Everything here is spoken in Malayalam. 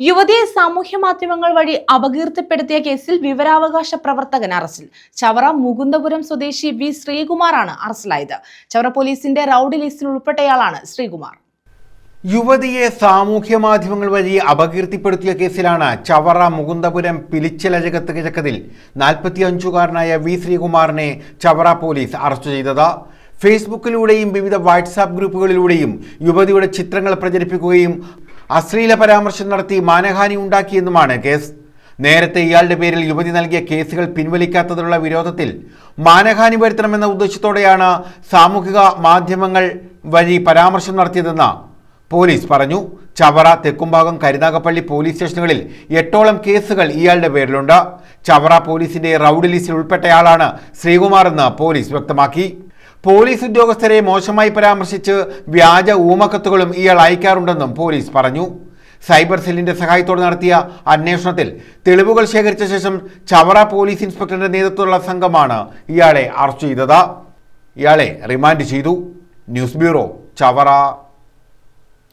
യുവതിയെ സാമൂഹ്യ മാധ്യമങ്ങൾ വഴി അപകീർത്തിപ്പെടുത്തിയ കേസിൽ വിവരാവകാശ പ്രവർത്തകൻ അറസ്റ്റിൽ. ചവറ മുകുന്ദപുരം സ്വദേശി വി ശ്രീകുമാറാണ് അറസ്റ്റിലായത്. ചവറ പോലീസിന്റെ റൌഡി ലിസ്റ്റിൽ ഉൾപ്പെട്ടയാളാണ് ശ്രീകുമാർ. യുവതിയെ സാമൂഹ്യ മാധ്യമങ്ങൾ വഴി അപകീർത്തിപ്പെടുത്തിയ കേസിലാണ് ചവറ മുകുന്ദപുരം പിലിച്ചലജകത്ത് കിഴക്കതിൽ നാൽപ്പത്തിയഞ്ചുകാരനായ വി ശ്രീകുമാറിനെ ചവറ പോലീസ് അറസ്റ്റ് ചെയ്തത്. ഫേസ്ബുക്കിലൂടെയും വിവിധ വാട്സാപ്പ് ഗ്രൂപ്പുകളിലൂടെയും യുവതിയുടെ ചിത്രങ്ങൾ പ്രചരിപ്പിക്കുകയും അശ്ലീല പരാമർശം നടത്തി മാനഹാനി ഉണ്ടാക്കിയെന്നുമാണ് കേസ്. നേരത്തെ ഇയാളുടെ പേരിൽ യുവതി നൽകിയ കേസുകൾ പിൻവലിക്കാത്തതിലുള്ള വിരോധത്തിൽ മാനഹാനി വരുത്തണമെന്ന ഉദ്ദേശത്തോടെയാണ് സാമൂഹിക മാധ്യമങ്ങൾ വഴി പരാമർശം നടത്തിയതെന്ന് പോലീസ് പറഞ്ഞു. ചവറ തെക്കുംഭാഗം കരുനാഗപ്പള്ളി പോലീസ് സ്റ്റേഷനുകളിൽ എട്ടോളം കേസുകൾ ഇയാളുടെ പേരിലുണ്ട്. ചവറ പോലീസിന്റെ റൌഡി ലിസ്റ്റിൽ ഉൾപ്പെട്ടയാളാണ് ശ്രീകുമാർ എന്ന് പോലീസ് വ്യക്തമാക്കി. പോലീസ് ഉദ്യോഗസ്ഥരെ മോശമായി പരാമർശിച്ച് വ്യാജ ഊമക്കത്തുകളും ഇയാൾ അയക്കാറുണ്ടെന്നും പോലീസ് പറഞ്ഞു. സൈബർ സെല്ലിന്റെ സഹായത്തോടെ നടത്തിയ അന്വേഷണത്തിൽ തെളിവുകൾ ശേഖരിച്ച ശേഷം ചവറ പോലീസ് ഇൻസ്പെക്ടറുടെ നേതൃത്വത്തിലുള്ള സംഘമാണ് ഇയാളെ അറസ്റ്റ് ചെയ്തത്. ഇയാളെ റിമാൻഡ് ചെയ്തു. News bureau Chavara.